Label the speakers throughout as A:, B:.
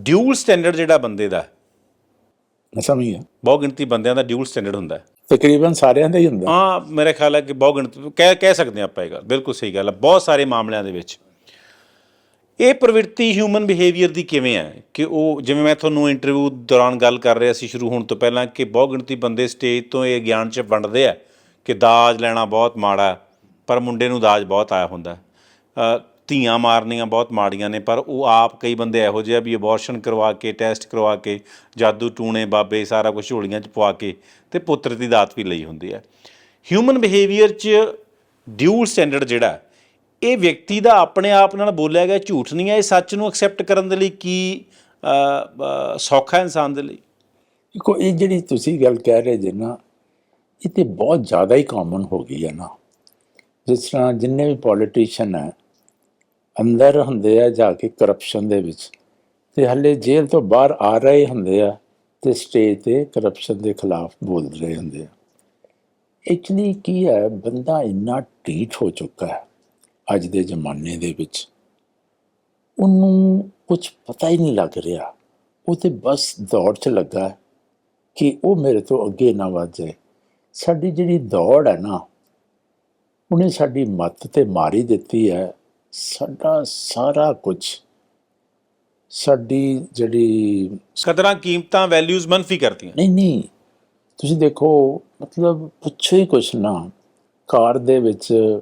A: Dual standard ਜਿਹੜਾ ਬੰਦੇ ਦਾ
B: ਮੈਂ ਸਮਝ ਗਿਆ।
A: ਬਹੁ ਗਿਣਤੀ ਬੰਦਿਆਂ ਦਾ ਡਿਊਲ ਸਟੈਂਡਰਡ ਹੁੰਦਾ ਹੈ।
B: ਤਕਰੀਬਨ ਸਾਰਿਆਂ ਦਾ ਹੀ ਹੁੰਦਾ।
A: ਹਾਂ ਮੇਰੇ ਖਿਆਲ ਹੈ ਕਿ ਬਹੁ ਗਿਣਤੀ ਕਹਿ ਕਹਿ ਸਕਦੇ ਹਾਂ ਆਪਾਂ ਇਹ ਗੱਲ। ਬਿਲਕੁਲ ਸਹੀ ਗੱਲ ਹੈ ਬਹੁਤ ਸਾਰੇ ਮਾਮਲਿਆਂ ਦੇ ਵਿੱਚ। ਇਹ ਪ੍ਰਵਿਰਤੀ ਹਿਊਮਨ ਬਿਹੇਵੀਅਰ ਦੀ ਕਿਵੇਂ ਹੈ ਕਿ ਉਹ ਜਿਵੇਂ ਮੈਂ ਤੁਹਾਨੂੰ ਇੰਟਰਵਿਊ ਦੌਰਾਨ ਗੱਲ ਕਰ ਰਿਹਾ ਸੀ ਸ਼ੁਰੂ ਹੋਣ ਤੋਂ ਪਹਿਲਾਂ ਕਿ ਬਹੁ ਗਿਣਤੀ ਬੰਦੇ ਸਟੇਜ ਤੋਂ ਇਹ ਗਿਆਨ ਚ ਵੰਡਦੇ ਆ ਕਿ ਦਾਜ ਲੈਣਾ ਬਹੁਤ ਮਾੜਾ ਹੈ, ਪਰ ਮੁੰਡੇ ਨੂੰ ਦਾਜ ਬਹੁਤ ਆਇਆ ਹੁੰਦਾ ਹੈ। ਅ, ਧੀਆਂ ਮਾਰਨੀਆਂ ਬਹੁਤ ਮਾੜੀਆਂ ਨੇ, ਪਰ ਉਹ ਆਪ ਕਈ ਬੰਦੇ ਇਹੋ ਜਿਹੇ ਆ ਵੀ ਅਬੋਰਸ਼ਨ ਕਰਵਾ ਕੇ ਟੈਸਟ ਕਰਵਾ ਕੇ, ਜਾਦੂ ਟੂਣੇ, ਬਾਬੇ ਸਾਰਾ ਕੁਝ ਝੋਲੀਆਂ 'ਚ ਪਵਾ ਕੇ ਤੇ ਪੁੱਤਰ ਦੀ ਦਾਤ ਵੀ ਲਈ ਹੁੰਦੀ ਹੈ। ਹਿਊਮਨ ਬਿਹੇਵੀਅਰ 'ਚ ਡਿਊਲ ਸਟੈਂਡਰਡ ਜਿਹੜਾ ਇਹ ਵਿਅਕਤੀ ਦਾ ਆਪਣੇ ਆਪ ਨਾਲ ਬੋਲਿਆ ਗਿਆ ਝੂਠ ਨਹੀਂ ਹੈ, ਇਹ ਸੱਚ ਨੂੰ ਐਕਸੈਪਟ ਕਰਨ ਦੇ ਲਈ ਕੀ ਸੌਖਾ ਇਨਸਾਨ ਦੇ ਲਈ?
B: ਦੇਖੋ, ਇਹ ਜਿਹੜੀ ਤੁਸੀਂ ਗੱਲ ਕਹਿ ਰਹੇ ਜੇ ਨਾ, ਇਹ ਤੇ ਬਹੁਤ ਜ਼ਿਆਦਾ ਹੀ ਕਾਮਨ ਹੋ ਗਈ ਹੈ ਨਾ। ਜਿਸ ਤਰ੍ਹਾਂ ਜਿੰਨੇ ਵੀ ਪੋਲੀਟੀਸ਼ੀਅਨ ਹੈ ਅੰਦਰ ਹੁੰਦੇ ਆ ਜਾ ਕੇ ਕਰਪਸ਼ਨ ਦੇ ਵਿੱਚ। ਤੇ ਹੱਲੇ ਜੇਲ੍ਹ ਤੋਂ ਬਾਹਰ ਆ ਰਹੇ ਹੁੰਦੇ ਆ ਤੇ ਸਟੇਜ ਤੇ ਕਰਪਸ਼ਨ ਦੇ ਖਿਲਾਫ ਬੋਲ ਰਹੇ ਹੁੰਦੇ ਆ। ਐਕਚੁਅਲੀ ਕੀ ਹੈ, ਬੰਦਾ ਇੰਨਾ ਢੀਠ ਹੋ ਚੁੱਕਾ ਹੈ ਅੱਜ ਦੇ ਜ਼ਮਾਨੇ ਦੇ ਵਿੱਚ। ਉਹਨੂੰ ਕੁਝ ਪਤਾ ਹੀ ਨਹੀਂ ਲੱਗ ਰਿਹਾ। ਉਹ ਤੇ ਬਸ ਦੌੜ 'ਚ ਲੱਗਾ ਕਿ ਉਹ ਮੇਰੇ ਤੋਂ ਅੱਗੇ ਨਾ ਵੱਧ ਜਾਏ। ਸਾਡੀ ਜਿਹੜੀ ਦੌੜ ਹੈ ਨਾ, ਉਹਨੇ ਸਾਡੀ ਮੱਤ ਤੇ ਮਾਰੀ ਦਿੱਤੀ ਹੈ ਸਾਡਾ ਸਾਰਾ ਕੁਝ ਸਾਡੀ ਜਿਹੜੀ
A: ਕਦਰਾਂ ਕੀਮਤਾਂ ਵੈਲਿਊਜ਼ ਮੰਨਫੀ ਕਰਤੀਆਂ।
B: ਨਹੀਂ ਨਹੀਂ ਤੁਸੀਂ ਦੇਖੋ ਮਤਲਬ ਪੁੱਛੋ ਹੀ ਕੁਛ ਨਾ। ਕਾਰ ਦੇ ਵਿੱਚ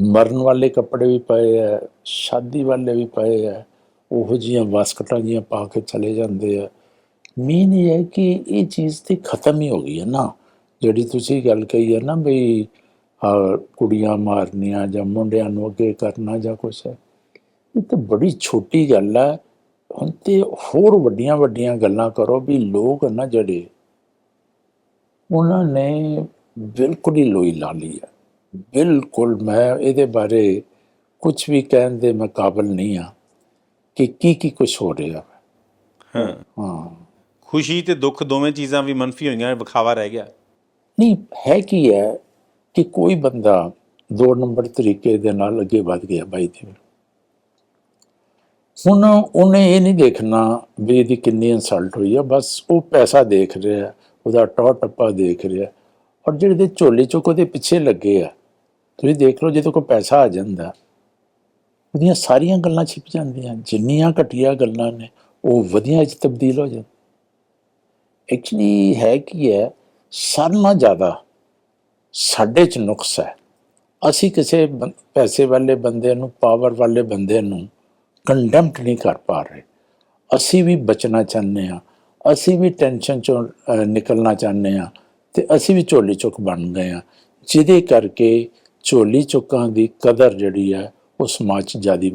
B: ਮਰਨ ਵਾਲੇ ਕੱਪੜੇ ਵੀ ਪਏ ਆ ਸ਼ਾਦੀ ਵਾਲੇ ਵੀ ਪਏ ਆ ਉਹੋ ਜੀਆਂ ਵਾਸਕਟਾਂ ਜੀਆਂ ਪਾ ਕੇ ਚਲੇ ਜਾਂਦੇ ਆ। ਮੀਨ ਇਹ ਹੈ ਕਿ ਇਹ ਚੀਜ਼ ਤੇ ਖਤਮ ਹੀ ਹੋ ਗਈ ਹੈ ਨਾ। ਜਿਹੜੀ ਤੁਸੀਂ ਗੱਲ ਕਹੀ ਹੈ ਨਾ ਬਈ ਕੁੜੀਆਂ ਮਾਰਨੀਆਂ ਜਾਂ ਮੁੰਡਿਆਂ ਨੂੰ ਅੱਗੇ ਕਰਨਾ ਜਾਂ ਕੁਛ ਹੈ। ਇਹ ਤਾਂ ਬੜੀ ਛੋਟੀ ਗੱਲ ਹੈ। ਹੁਣ ਤੇ ਹੋਰ ਵੱਡੀਆਂ ਵੱਡੀਆਂ ਗੱਲਾਂ ਕਰੋ ਵੀ ਲੋਕ ਨਾ ਜਿਹੜੇ ਉਹਨਾਂ ਨੇ ਬਿਲਕੁਲ ਹੀ ਲੋਈ ਲਾ ਲਈ ਹੈ। ਬਿਲਕੁਲ ਮੈਂ ਇਹਦੇ ਬਾਰੇ ਕੁਝ ਵੀ ਕਹਿਣ ਦੇ ਮੈਂ ਕਾਬਲ ਨਹੀਂ ਆ ਕਿ ਕੀ ਕੀ ਕੁਝ ਹੋ ਰਿਹਾ ਹੈ।
A: ਹਾਂ।
B: ਹਾਂ।
A: ਖੁਸ਼ੀ ਤੇ ਦੁੱਖ ਦੋਵੇਂ ਚੀਜ਼ਾਂ ਵੀ ਮੰਨਫੀ ਹੋਈਆਂ ਵਿਖਾਵਾ ਰਹਿ ਗਿਆ।
B: ਨਹੀਂ ਹੈ ਕੀ ਹੈ ਕਿ ਕੋਈ ਬੰਦਾ ਦੋ ਨੰਬਰ ਤਰੀਕੇ ਦੇ ਨਾਲ ਅੱਗੇ ਵੱਧ ਗਿਆ ਬਾਈ ਦੇ ਹੁਣ ਉਹਨੇ ਇਹ ਨਹੀਂ ਦੇਖਣਾ ਵੀ ਇਹਦੀ ਕਿੰਨੀ ਇਨਸਲਟ ਹੋਈ ਆ, ਬਸ ਉਹ ਪੈਸਾ ਦੇਖ ਰਿਹਾ ਉਹਦਾ ਟੌ ਟੱਪਾ ਦੇਖ ਰਿਹਾ ਔਰ ਜਿਹੜੇ ਦੇ ਝੋਲੇ ਚੋਂ ਉਹਦੇ ਪਿੱਛੇ ਲੱਗੇ ਆ, ਤੁਸੀਂ ਦੇਖ ਲਓ ਜਦੋਂ ਕੋਈ ਪੈਸਾ ਆ ਜਾਂਦਾ, ਉਹਦੀਆਂ ਸਾਰੀਆਂ ਗੱਲਾਂ ਛਿਪ ਜਾਂਦੀਆਂ, ਜਿੰਨੀਆਂ ਘਟੀਆਂ ਗੱਲਾਂ ਨੇ, ਉਹ ਵਧੀਆ ਚ ਤਬਦੀਲ ਹੋ ਜਾਂਦੀਆਂ। ਐਕਚੁਅਲੀ ਹੈ ਕੀ ਹੈ ਸਾਰਿਆਂ ਨਾਲੋਂ ਜ਼ਿਆਦਾ ਸਾਡੇ ਚ ਨੁਕਸ ਹੈ। ਅਸੀਂ ਕਿਸੇ ਬੰ- ਪੈਸੇ ਵਾਲੇ ਬੰਦੇ ਨੂੰ ਪਾਵਰ ਵਾਲੇ ਬੰਦੇ ਨੂੰ ਕੰਡੈਮਟ ਨਹੀਂ ਕਰ ਪਾ ਰਹੇ। ਅਸੀਂ ਵੀ ਬਚਣਾ ਚਾਹੁੰਦੇ ਆ ਅਸੀਂ ਵੀ ਟੈਨਸ਼ਨ ਚੋਂ ਨਿਕਲਣਾ ਚਾਹੁੰਦੇ ਆ ਤੇ ਅਸੀਂ ਵੀ ਝੋਲੀ ਚੁੱਕ ਬਣ ਗਏ ਆ ਜਿਹਦੇ ਕਰਕੇ ਝੋਲੀ ਚੁੱਕਾਂ ਦੀ ਕਦਰ ਜਿਹੜੀ ਹੈ, ਉਹ ਸਮਾਜ 'ਚ ਜ਼ਿਆਦੀ